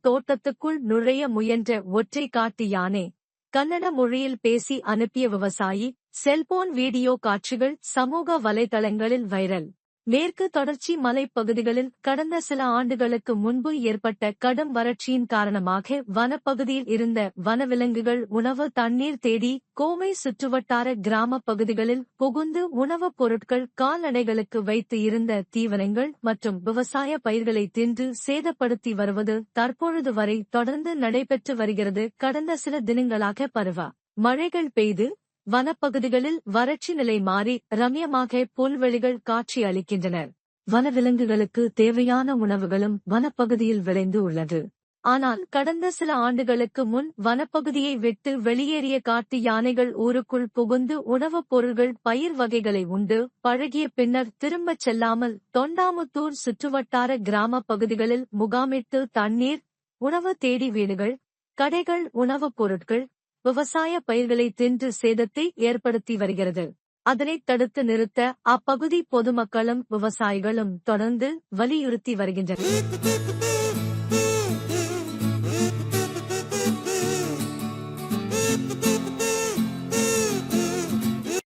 தோட்டத்துக்குள் நுழைய முயன்ற ஒற்றை காட்டு யானை கன்னட மொழியில் பேசி அனுப்பிய விவசாயி செல்போன் வீடியோ காட்சிகள் சமூக வலைதளங்களில் வைரல். மேற்கு தொடர்ச்சி மலைப்பகுதிகளில் கடந்த சில ஆண்டுகளுக்கு முன்பு ஏற்பட்ட கடும் வறட்சியின் காரணமாக வனப்பகுதியில் இருந்த வனவிலங்குகள் உணவு தண்ணீர் தேடி கோவை சுற்றுவட்டார கிராமப் பகுதிகளில் புகுந்து உணவுப் பொருட்கள் கால்நடைகளுக்கு வைத்து இருந்த தீவனங்கள் மற்றும் விவசாய பயிர்களை தின்று சேதப்படுத்தி வருவது தற்பொழுது வரை தொடர்ந்து நடைபெற்று வருகிறது. கடந்த சில தினங்களாக பருவ மழைகள் பெய்து வனப்பகுதிகளில் வறட்சி நிலை மாறி ரம்யமாக புல்வெளிகள் காட்சி அளிக்கின்றன. வனவிலங்குகளுக்கு தேவையான உணவுகளும் வனப்பகுதியில் விளைந்து உள்ளது. ஆனால் கடந்த சில ஆண்டுகளுக்கு முன் வனப்பகுதியை விட்டு வெளியேறிய காட்டு யானைகள் ஊருக்குள் புகுந்து உணவுப் பொருள்கள் பயிர் வகைகளை உண்டு. பழகிய பின்னர் திரும்பச் செல்லாமல் தொண்டாமுத்தூர் சுற்றுவட்டார கிராமப் பகுதிகளில் முகாமிட்டு தண்ணீர் உணவு தேடி வீடுகள் கடைகள் உணவுப் பொருட்கள் விவசாய பயிர்களை தின்று சேதத்தை ஏற்படுத்தி வருகிறது. அதனை தடுத்து நிறுத்த அப்பகுதி பொதுமக்களும் விவசாயிகளும் தொடர்ந்து வலியுறுத்தி வருகின்றனர்.